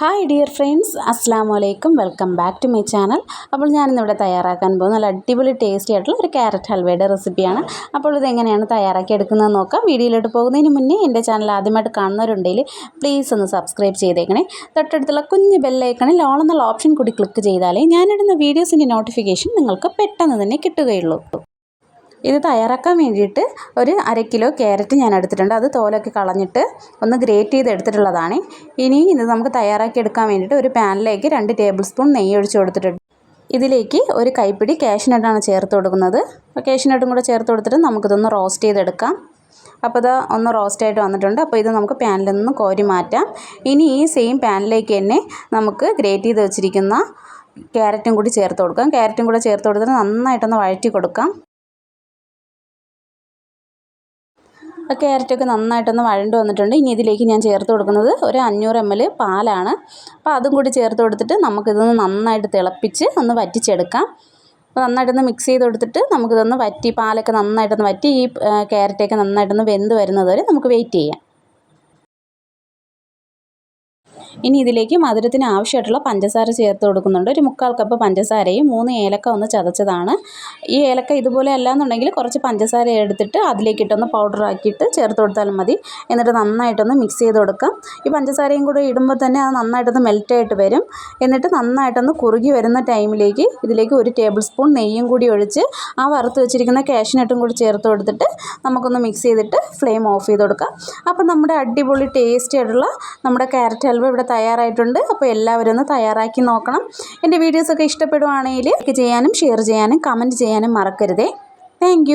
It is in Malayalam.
ഹായ് ഡിയർ ഫ്രണ്ട്സ് അസ്സാം വലൈക്കും welcome back to my channel അപ്പോൾ ഞാനിന്നിവിടെ തയ്യാറാക്കാൻ പോകുന്ന നല്ല അടിപൊളി ടേസ്റ്റി ആയിട്ടുള്ള ഒരു ക്യാരറ്റ് ഹൽവയുടെ റെസിപ്പിയാണ് അപ്പോൾ ഇതെങ്ങനെയാണ് തയ്യാറാക്കി എടുക്കുന്നത് നോക്കാം. വീഡിയോയിലോട്ട് പോകുന്നതിന് മുന്നേ എന്റെ ചാനൽ ആദ്യമായിട്ട് കാണുന്നവരുണ്ടെങ്കിൽ പ്ലീസ് ഒന്ന് സബ്സ്ക്രൈബ് ചെയ്തേക്കണേ. തൊട്ടടുത്തുള്ള കുഞ്ഞ് ബെല്ലൈക്കണിൽ ഓൺ എന്നുള്ള ഓപ്ഷൻ കൂടി ക്ലിക്ക് ചെയ്താലേ ഞാനിടുന്ന വീഡിയോസിന്റെ നോട്ടിഫിക്കേഷൻ നിങ്ങൾക്ക് പെട്ടെന്ന് തന്നെ കിട്ടുകയുള്ളൂ. ഇത് തയ്യാറാക്കാൻ വേണ്ടിയിട്ട് ഒരു അര കിലോ ക്യാരറ്റ് ഞാൻ എടുത്തിട്ടുണ്ട്. അത് തോലൊക്കെ കളഞ്ഞിട്ട് ഒന്ന് ഗ്രേറ്റ് ചെയ്ത് എടുത്തിട്ടുള്ളതാണ്. ഇനി ഇത് നമുക്ക് തയ്യാറാക്കി എടുക്കാൻ വേണ്ടിയിട്ട് ഒരു പാനിലേക്ക് രണ്ട് ടേബിൾ സ്പൂൺ നെയ്യ് ഒഴിച്ച് കൊടുത്തിട്ടുണ്ട്. ഇതിലേക്ക് ഒരു കൈപ്പിടി കാഷ്നട്ടാണ് ചേർത്ത് കൊടുക്കുന്നത്. കാഷ്നട്ടും കൂടെ ചേർത്ത് കൊടുത്തിട്ട് നമുക്കിതൊന്ന് റോസ്റ്റ് ചെയ്തെടുക്കാം. അപ്പോൾ ഇത് ഒന്ന് റോസ്റ്റ് ആയിട്ട് വന്നിട്ടുണ്ട്. അപ്പോൾ ഇത് നമുക്ക് പാനിൽ നിന്ന് കോരി മാറ്റാം. ഇനി ഈ സെയിം പാനിലേക്ക് തന്നെ നമുക്ക് ഗ്രേറ്റ് ചെയ്ത് വെച്ചിരിക്കുന്ന ക്യാരറ്റും കൂടി ചേർത്ത് കൊടുക്കാം. ക്യാരറ്റും കൂടെ ചേർത്ത് കൊടുത്തിട്ട് നന്നായിട്ടൊന്ന് വഴറ്റി കൊടുക്കാം. ക്യാരറ്റൊക്കെ നന്നായിട്ടൊന്ന് വഴണ്ട് വന്നിട്ടുണ്ട്. ഇനി ഇതിലേക്ക് ഞാൻ ചേർത്ത് കൊടുക്കുന്നത് ഒരു അഞ്ഞൂറ് എം എൽ പാലാണ്. അപ്പോൾ അതും കൂടി ചേർത്ത് കൊടുത്തിട്ട് നമുക്കിതൊന്ന് നന്നായിട്ട് തിളപ്പിച്ച് ഒന്ന് വറ്റിച്ചെടുക്കാം. അപ്പോൾ നന്നായിട്ടൊന്ന് മിക്സ് ചെയ്ത് കൊടുത്തിട്ട് നമുക്കിതൊന്ന് വറ്റി പാലൊക്കെ നന്നായിട്ടൊന്ന് വറ്റി ഈ ക്യാരറ്റൊക്കെ നന്നായിട്ടൊന്ന് വെന്ത് വരുന്നത് വരെ നമുക്ക് വെയിറ്റ് ചെയ്യാം. ഇനി ഇതിലേക്ക് മധുരത്തിന് ആവശ്യമായിട്ടുള്ള പഞ്ചസാര ചേർത്ത് കൊടുക്കുന്നുണ്ട്. ഒരു മുക്കാൽ കപ്പ് പഞ്ചസാരയും മൂന്ന് ഏലക്ക ഒന്ന് ചതച്ചതാണ്. ഈ ഏലക്ക ഇതുപോലെ അല്ലാന്നുണ്ടെങ്കിൽ കുറച്ച് പഞ്ചസാര എടുത്തിട്ട് അതിലേക്കിട്ടൊന്ന് പൗഡർ ആക്കിയിട്ട് ചേർത്ത് കൊടുത്താൽ മതി. എന്നിട്ട് നന്നായിട്ടൊന്ന് മിക്സ് ചെയ്ത് കൊടുക്കാം. ഈ പഞ്ചസാരയും കൂടെ ഇടുമ്പോൾ തന്നെ അത് നന്നായിട്ടൊന്ന് മെൽറ്റായിട്ട് വരും. എന്നിട്ട് നന്നായിട്ടൊന്ന് കുറുകി വരുന്ന ടൈമിലേക്ക് ഇതിലേക്ക് ഒരു ടേബിൾ സ്പൂൺ നെയ്യും കൂടി ഒഴിച്ച് ആ വറുത്ത് വെച്ചിരിക്കുന്ന കാഷ്നട്ടും കൂടി ചേർത്ത് കൊടുത്തിട്ട് നമുക്കൊന്ന് മിക്സ് ചെയ്തിട്ട് ഫ്ലെയിം ഓഫ് ചെയ്ത് കൊടുക്കാം. അപ്പോൾ നമ്മുടെ അടിപൊളി ടേസ്റ്റി ആയിട്ടുള്ള നമ്മുടെ ക്യാരറ്റ് ഹൽവ ഇവിടെ തയ്യാറായിട്ടുണ്ട്. അപ്പോൾ എല്ലാവരും ഒന്ന് തയ്യാറാക്കി നോക്കണം. എന്റെ വീഡിയോസൊക്കെ ഇഷ്ടപ്പെടുവാണെങ്കിൽ ചെയ്യാനും ഷെയർ ചെയ്യാനും കമന്റ് ചെയ്യാനും മറക്കരുതേ. താങ്ക്